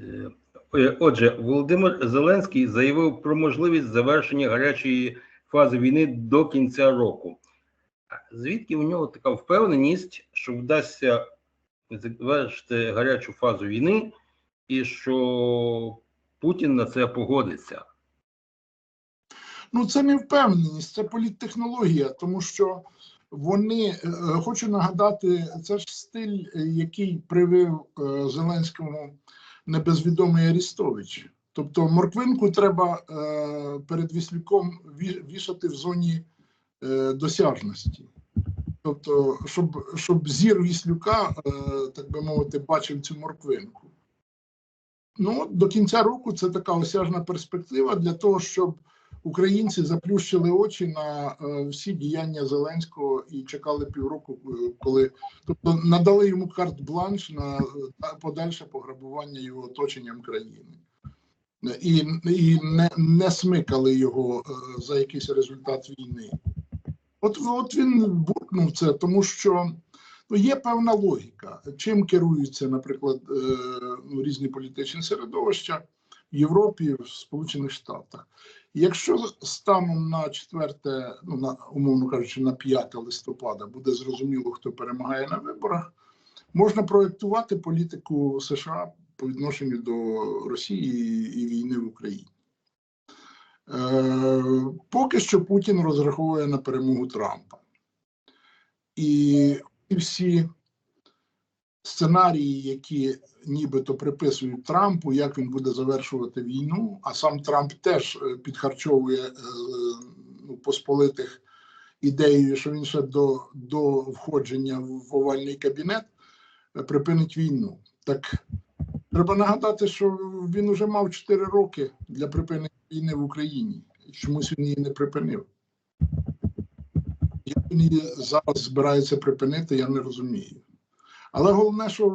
Е, Отже, Володимир Зеленський заявив про можливість завершення гарячої фази війни до кінця року. Звідки у нього така впевненість, що вдасться завершити гарячу фазу війни, і що Путін на це погодиться? Ну, це не впевненість, це політтехнологія, тому що вони е, хочу нагадати, це ж стиль, е, який привив е, Зеленському небезвідомий Арістович. Тобто морквинку треба е, перед Віслюком вішати в зоні е, досяжності. Тобто, щоб, щоб зір Віслюка, е, так би мовити, бачив цю морквинку. Ну, до кінця року це така осяжна перспектива для того, щоб українці заплющили очі на е, всі діяння Зеленського і чекали півроку, е, коли тобто надали йому карт-бланш на е, подальше пограбування його оточенням країни. І, і не, не смикали його за якийсь результат війни. От, от він буркнув це, тому що ну, є певна логіка, чим керуються, наприклад, ну, різні політичні середовища Європі, в Сполучених Штатах. Якщо станом на 4, ну на умовно кажучи, на 5 листопада буде зрозуміло, хто перемагає на виборах, можна проєктувати політику США по відношенню до Росії і війни в Україні. Е, поки що Путін розраховує на перемогу Трампа. І всі сценарії, які нібито приписують Трампу, як він буде завершувати війну, а сам Трамп теж е, підхарчовує е, ну, посполитих ідеєю, що він ще до, до входження в овальний кабінет е, припинить війну. Так треба нагадати, що він уже мав 4 роки для припинення війни в Україні. Чомусь він її не припинив. Як він її зараз збирається припинити, я не розумію. Але головне, що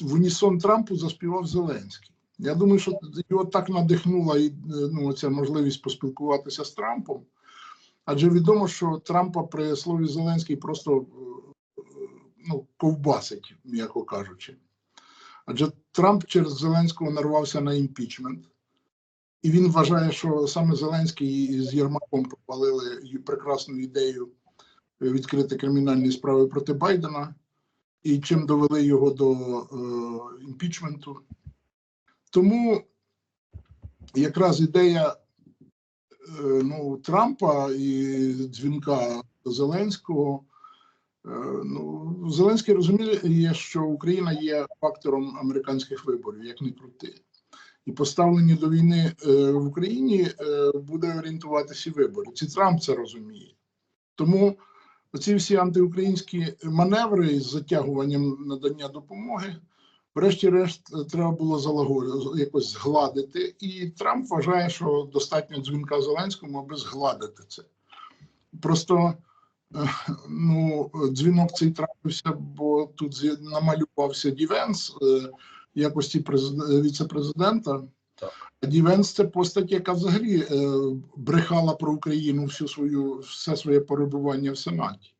в, унісон Трампу заспівав Зеленський. Я думаю, що його так надихнула і, е, ну, ця можливість поспілкуватися з Трампом. Адже відомо, що Трампа при слові Зеленський просто е, ну, ковбасить, м'яко кажучи. Адже Трамп через Зеленського нарвався на імпічмент, і він вважає, що саме Зеленський з Єрмаком провалили прекрасну ідею відкрити кримінальні справи проти Байдена і чим довели його до е, імпічменту. Тому якраз ідея е, ну, Трампа і дзвінка Зеленського. е, Ну, Зеленський розуміє, що Україна є фактором американських виборів, як не крути. І поставлення до війни е, в Україні е, буде орієнтуватися вибори. Ці Трамп це розуміє. Тому оці всі антиукраїнські маневри з затягуванням надання допомоги, врешті-решт, е, треба було залагодити, якось згладити. І Трамп вважає, що достатньо дзвінка Зеленському, аби згладити це. Просто е, ну, дзвінок цей трапився, бо тут намалювався Дівенс е, якості презид- віце-президента. Дівенс це постать, яка взагалі е, брехала про Україну всю свою все своє перебування в Сенаті.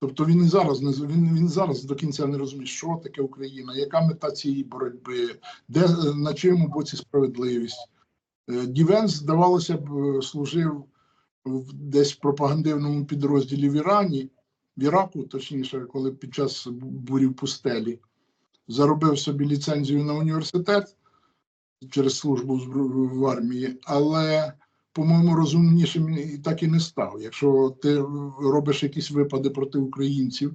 Тобто він і зараз не він, він зараз до кінця не розуміє, що таке Україна, яка мета цієї боротьби, де е, на чому боці справедливість. Е, Дівенс, здавалося б, служив в десь в пропагандивному підрозділі в Ірані, в Іраку, точніше, коли під час бурі в пустелі заробив собі ліцензію на університет через службу в армії, але, по-моєму, розумнішим і так і не став. Якщо ти робиш якісь випади проти українців,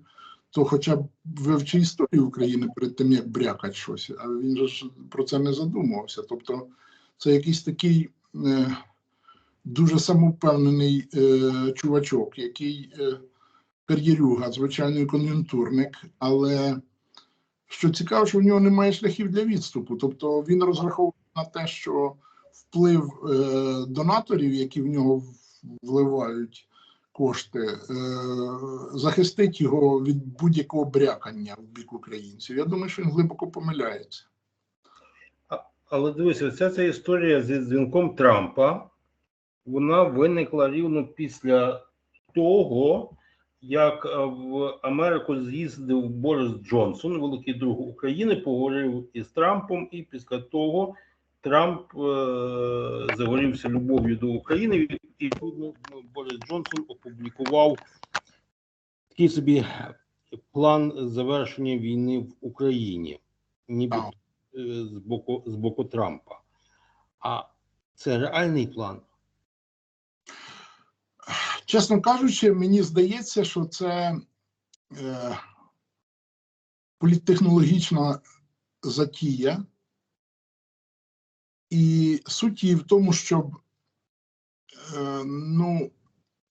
то хоча б вивчи історію України перед тим, як брякать щось. А він же ж про це не задумувався. Тобто, це якийсь такий е, дуже самовпевнений е, чувачок, який е, кар'єрюга, звичайно, і кон'юнктурник, але що цікаво, що в нього немає шляхів для відступу. Тобто він розраховує на те, що вплив е, донаторів, які в нього вливають кошти, е, захистить його від будь-якого брякання в бік українців. Я думаю, що він глибоко помиляється. Але дивися, вся ця історія зі дзвінком Трампа, вона виникла рівно після того, як е, в Америку з'їздив Борис Джонсон, великий друг України, поговорив із Трампом, і після того Трамп е, загорівся любов'ю до України. І відповідно Борис Джонсон опублікував такий собі план завершення війни в Україні, ніби е, з боку з боку Трампа. А це реальний план. Чесно кажучи, мені здається, що це е, політтехнологічна затія, і суть її в тому, щоб е, ну,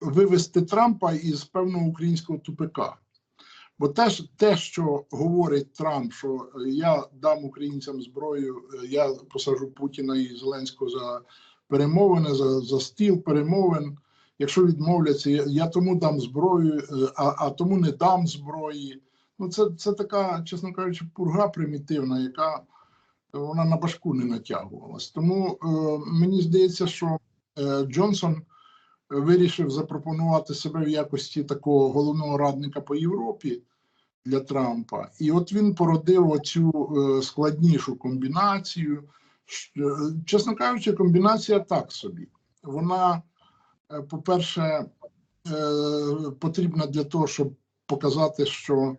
вивести Трампа із певного українського тупика. Бо те, те, що говорить Трамп, що я дам українцям зброю, е, я посажу Путіна і Зеленського за перемовини, за, за стіл перемовин. Якщо відмовляться, я, я тому дам зброю, е, а, а тому не дам зброї. Ну, це, це така, чесно кажучи, пурга примітивна, яка вона на башку не натягувалась. Тому е, мені здається, що е, Джонсон вирішив запропонувати себе в якості такого головного радника по Європі для Трампа. І от він породив оцю е, складнішу комбінацію. Е, Чесно кажучи, комбінація так собі. Вона, по-перше, е, потрібна для того, щоб показати, що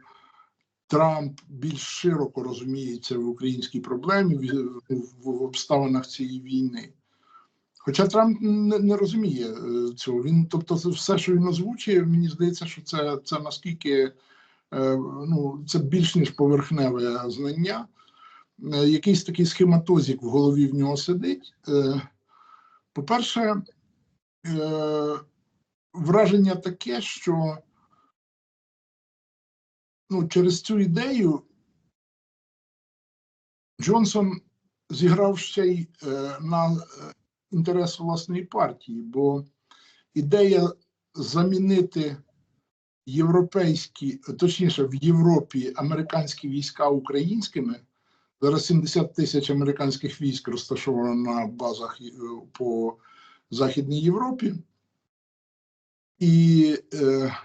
Трамп більш широко розуміється в українській проблемі, в, обставинах цієї війни. Хоча Трамп не, не розуміє е, цього. Він, тобто, все, що він озвучує, мені здається, що це, це наскільки е, ну, це більш ніж поверхневе знання. Е, Якийсь такий схематозик в голові в нього сидить. Е, По-перше, е, враження таке, що ну, через цю ідею Джонсон зіграв ще й е, на е, інтерес власної партії, бо ідея замінити європейські, точніше, в Європі американські війська українськими. Зараз 70 тисяч американських військ розташовано на базах е, Західній Європі. І е,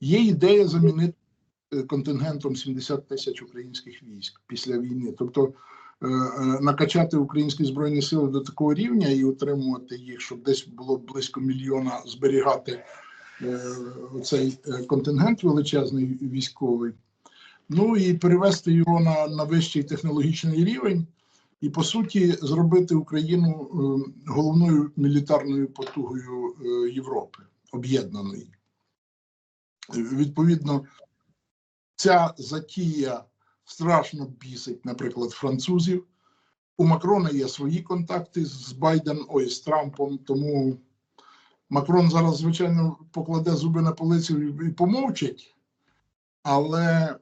є ідея замінити е, контингентом 70 тисяч українських військ після війни. Тобто е, е, накачати українські збройні сили до такого рівня і утримувати їх, щоб десь було близько мільйона зберігати е, цей е, контингент величезний військовий. Ну і перевести його на, на вищий технологічний рівень, і по суті зробити Україну е, головною мілітарною потугою е, Європи об'єднаної. Відповідно, ця затія страшно бісить, наприклад, французів. У Макрона є свої контакти з Байден, ой, з Трампом, тому Макрон зараз, звичайно, покладе зуби на полицю і помовчить, але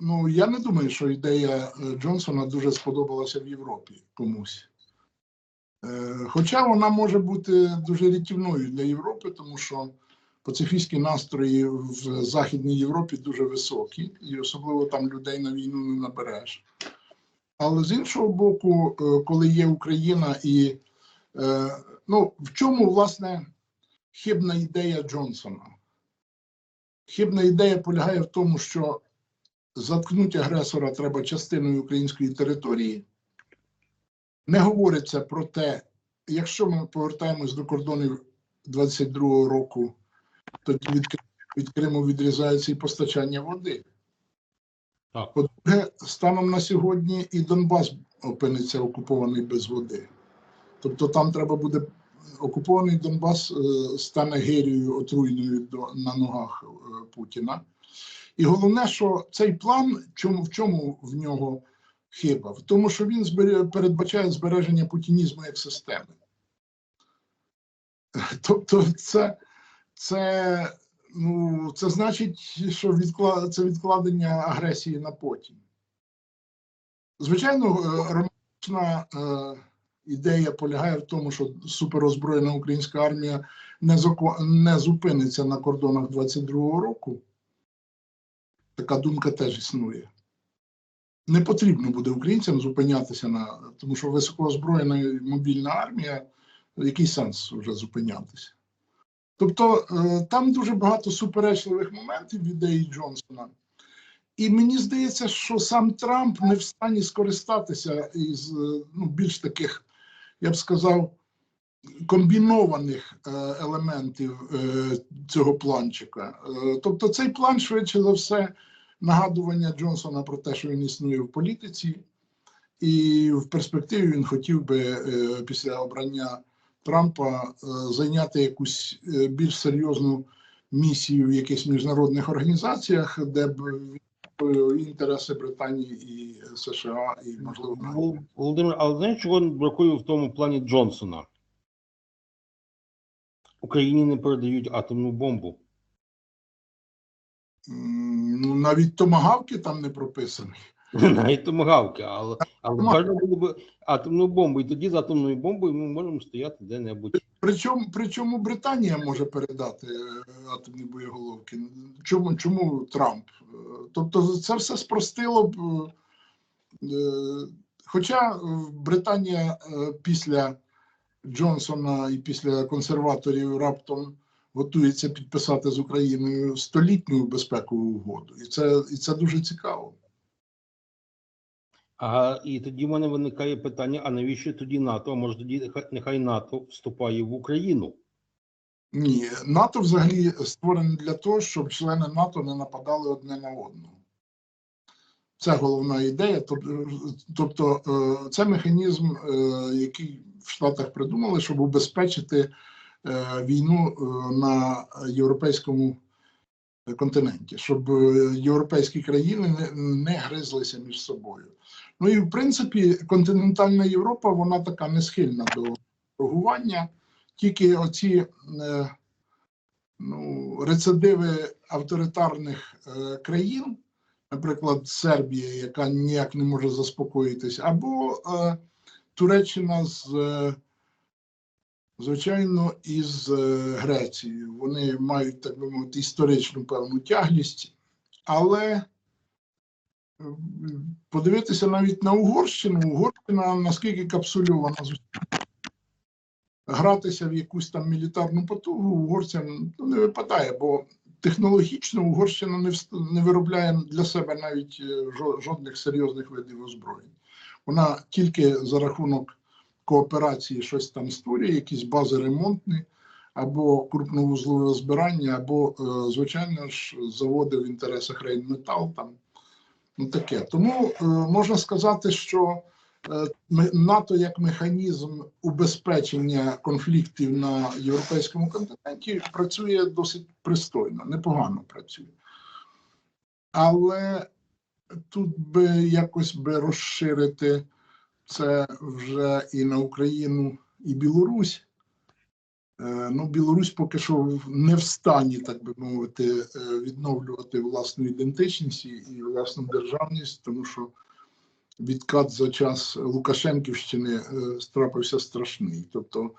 ну, я не думаю, що ідея е, Джонсона дуже сподобалася в Європі комусь. Е, Хоча вона може бути дуже рятівною для Європи, тому що пацифістські настрої в Західній Європі дуже високі, і особливо там людей на війну не набереш. Але з іншого боку, е, коли є Україна і е, ну, в чому власне хибна ідея Джонсона? Хибна ідея полягає в тому, що заткнути агресора треба частиною української території. Не говориться про те, якщо ми повертаємось до кордонів 22-го року, тоді від, від Криму відрізається і постачання води. Так. По-друге, станом на сьогодні і Донбас опиниться окупований без води. Тобто там треба буде окупований Донбас е, стане гирією отруйною на ногах е, Путіна. І головне, що цей план, чому, в чому в нього хиба? В тому, що він збере- передбачає збереження путінізму як системи. Тобто, це, це, ну, це значить, що відкла... це відкладення агресії на потім. Звичайно, е, романтична е, ідея полягає в тому, що суперозброєна українська армія не, зако... не зупиниться на кордонах 22-го року. Така думка теж існує. Не потрібно буде українцям зупинятися на тому, що високоозброєна мобільна армія, який сенс вже зупинятися? Тобто е, там дуже багато суперечливих моментів в ідеї Джонсона. І мені здається, що сам Трамп не в стані скористатися із е, ну, більш таких, я б сказав, комбінованих е, елементів е, цього планчика. Е, Тобто, цей план, швидше за все, нагадування Джонсона про те, що він існує в політиці, і в перспективі він хотів би після обрання Трампа зайняти якусь більш серйозну місію в якихось міжнародних організаціях, де б інтереси Британії і США, і можливо Володимир, але знаєш, чого бракує в тому плані Джонсона? Україні не передають атомну бомбу. Ну, навіть томагавки там не прописані. Навіть томагавки, але, але було б атомну бомбу. І тоді з атомною бомбою ми можемо стояти де-небудь. Причому, причому Британія може передати е, атомні боєголовки. Чому, чому Трамп? Е, Тобто це все спростило б. е, Хоча Британія після Джонсона і після консерваторів раптом готується підписати з Україною столітню безпекову угоду, і це, і це дуже цікаво. А і тоді в мене виникає питання: а навіщо тоді НАТО? А може тоді нехай- нехай НАТО вступає в Україну? Ні, НАТО взагалі створене для того, щоб члени НАТО не нападали одне на одного. Це головна ідея. Тобто, е, це механізм, е, який в Штатах придумали, щоб убезпечити е, війну на європейському континенті, щоб європейські країни не, гризлися між собою. Ну і в принципі, континентальна Європа вона така не схильна до торгування. Тільки оці ну, рецидиви авторитарних країн, наприклад, Сербія, яка ніяк не може заспокоїтись, або е, Туреччина з, е, звичайно, із е, Грецією. Вони мають, так би мовити, історичну певну тяглість, але е, подивитися навіть на Угорщину, Угорщина наскільки капсульована гратися в якусь там мілітарну потугу угорцям ну, не випадає, бо технологічно Угорщина не, не виробляє для себе навіть е, жодних серйозних видів озброєнь. Вона тільки за рахунок кооперації щось там створює, якісь бази ремонтні, або крупновузлове збирання, або, е, звичайно ж, заводи в інтересах Рейнметал там. Ну, таке. Тому е, можна сказати, що НАТО як механізм убезпечення конфліктів на європейському континенті працює досить пристойно, непогано працює. Але тут би якось би розширити це вже і на Україну, і Білорусь. Е, Ну, Білорусь поки що не в стані, так би мовити, е, відновлювати власну ідентичність і власну державність, тому що відкат за час Лукашенківщини е, трапився страшний. Тобто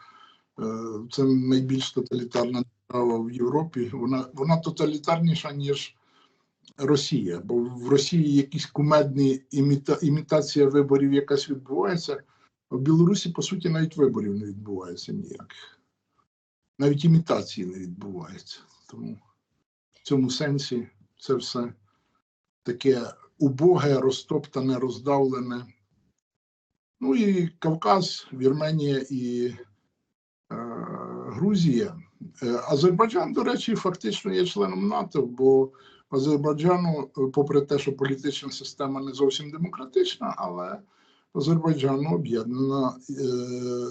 е, це найбільш тоталітарна держава в Європі. Вона, вона тоталітарніша, ніж Росія, бо в Росії якісь кумедні іміта, імітація виборів якась відбувається. а В Білорусі, по суті, навіть виборів не відбувається ніяких. Навіть імітації не відбувається. Тому в цьому сенсі це все таке убоге, розтоптане, роздавлене. Ну і Кавказ, Вірменія і е, Грузія. Е, Азербайджан, до речі, фактично є членом НАТО, бо Азербайджану, е, попри те, що політична система не зовсім демократична, але Азербайджану об'єднана е,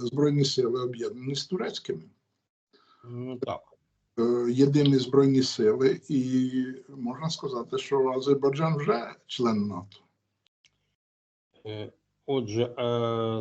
Збройні сили об'єднані з турецькими. Ну так. Е, Єдині збройні сили, і можна сказати, що Азербайджан вже член НАТО. Е, Отже, е,